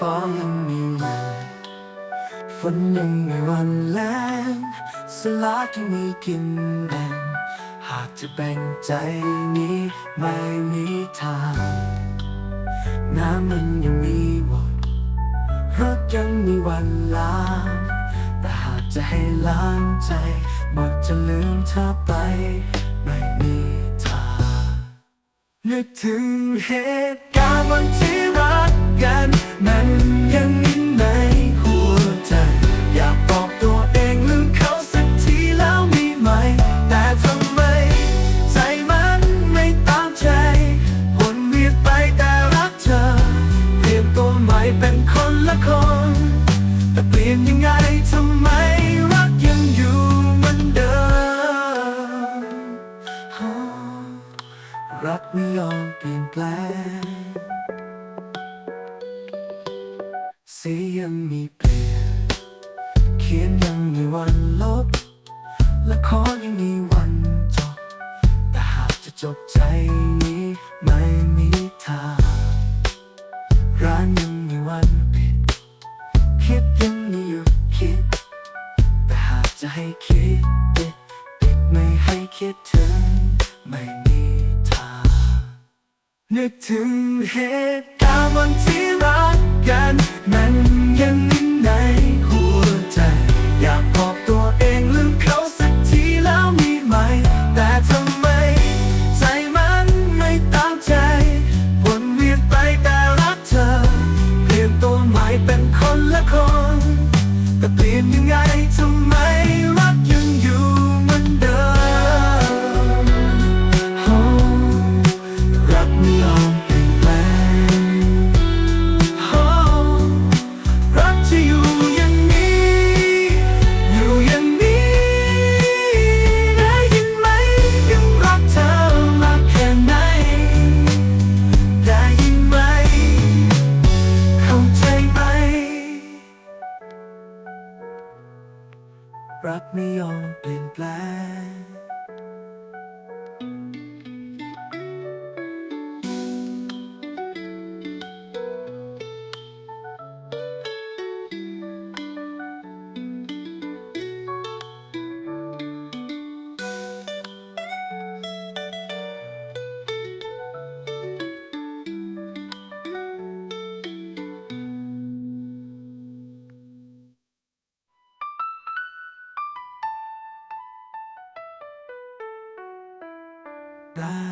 ฟ้ายังมีอยู่ฝนยังไม่วันแรงสลากยังมีกินแบ่งหากจะแบ่งใจนี้ไม่มีทาง น้ำมันยังมีหมดรถยังมีวันล้างแต่หากจะให้ล้างใจหมดจะลืมเธอไปไม่มีทางนึกถึงเหตุการณ์วันที่รัก กันมันยังมีในหัวใจ อยากบอกตัวเองลืมเขาสักทีแล้วมีไหม แต่ทำไม ใจมันไม่ตามใจวนเวียนไปแต่รักเธอ เปลี่ยนตัวใหม่เป็นคนละคน แต่เปลี่ยนยังไงทำไม สียังมีเปลี่ยน เขียนยังมีวันลบ ละครยังมีวันจบ แต่หากจะจบใจนี้ไม่มีทางร้านยังมีวันปิด คิดยังมีหยุดคิด แต่หากจะให้คิดปิดปิดไม่ให้คิดถึง ไม่มีทางนึกถึงเหตุการณ์วันที่เรัก กันมันยังในหัวใจ อยากบอกตัวเองลืมเขาสักทีแล้วมีไหม แต่ทำไม ใจมันไม่ตามใจวนเวียนไปแต่รักเธอ เปลี่ยนตัวใหม่เป็นคนละคน แต่เปลี่ยนยังไงทำไม รักไม่ยอมเปลี่ยนแปลง ได้